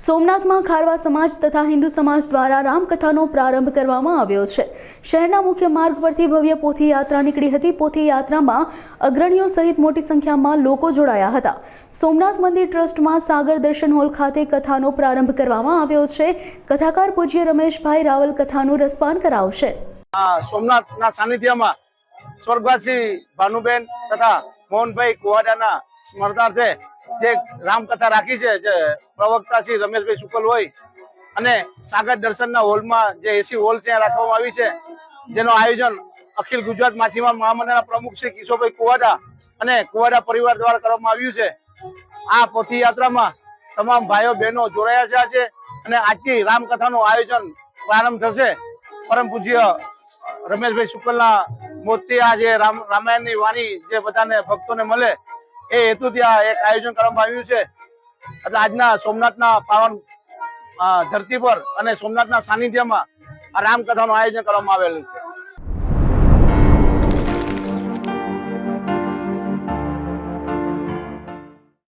સોમનાથમાં ખારવા સમાજ તથા હિન્દુ સમાજ દ્વારા રામકથાનો પ્રારંભ કરવામાં આવ્યો છે. શહેરના મુખ્ય માર્ગ પરથી ભવ્ય પોથી યાત્રા નીકળી હતી. પોથી યાત્રામાં અગ્રણીઓ સહિત મોટી સંખ્યામાં લોકો જોડાયા હતા. સોમનાથ મંદિર ટ્રસ્ટમાં સાગર દર્શન હોલ ખાતે કથાનો પ્રારંભ કરવામાં આવ્યો છે. કથાકાર પૂજ્ય રમેશભાઈ રાવલ કથાનું રસપાન કરાવશે. સોમનાથના સાનિધ્યમાં સ્વર્ગવાસી ભાનુબેન તથા મોહનભાઈ કુવાડાના સ્મરણાર્થે જે રામકથા રાખી છે, જે પ્રવક્તા શ્રી રમેશભાઈ શુકલ હોય, અને સાગર દર્શનના હોલમાં જે એસી હોલ છે રાખવામાં આવી છે. જેનું આયોજન અખિલ ગુજરાત માછીમાર મહામંડળના પ્રમુખ શ્રી કિશોરભાઈ કુવાડા અને કુવાડા પરિવાર દ્વારા કરવામાં આવ્યું છે. આ પોથીયાત્રામાં તમામ ભાઈઓ, બહેનો જોડાયા છે આજે, અને આજથી રામકથાનું આયોજન પ્રારંભ થશે. પરમ પૂજ્ય રમેશભાઈ શુકલના મોતથી આજે રામ, રામાયણની વાણી જે બધાને ભક્તોને મળે એ હેતુથી આ એક આયોજન કરવામાં આવ્યું છે. એટલે આજના સોમનાથના પાવન ધરતી પર અને સોમનાથના સાનિધ્યમાં આ રામકથાનું આયોજન કરવામાં આવેલું છે.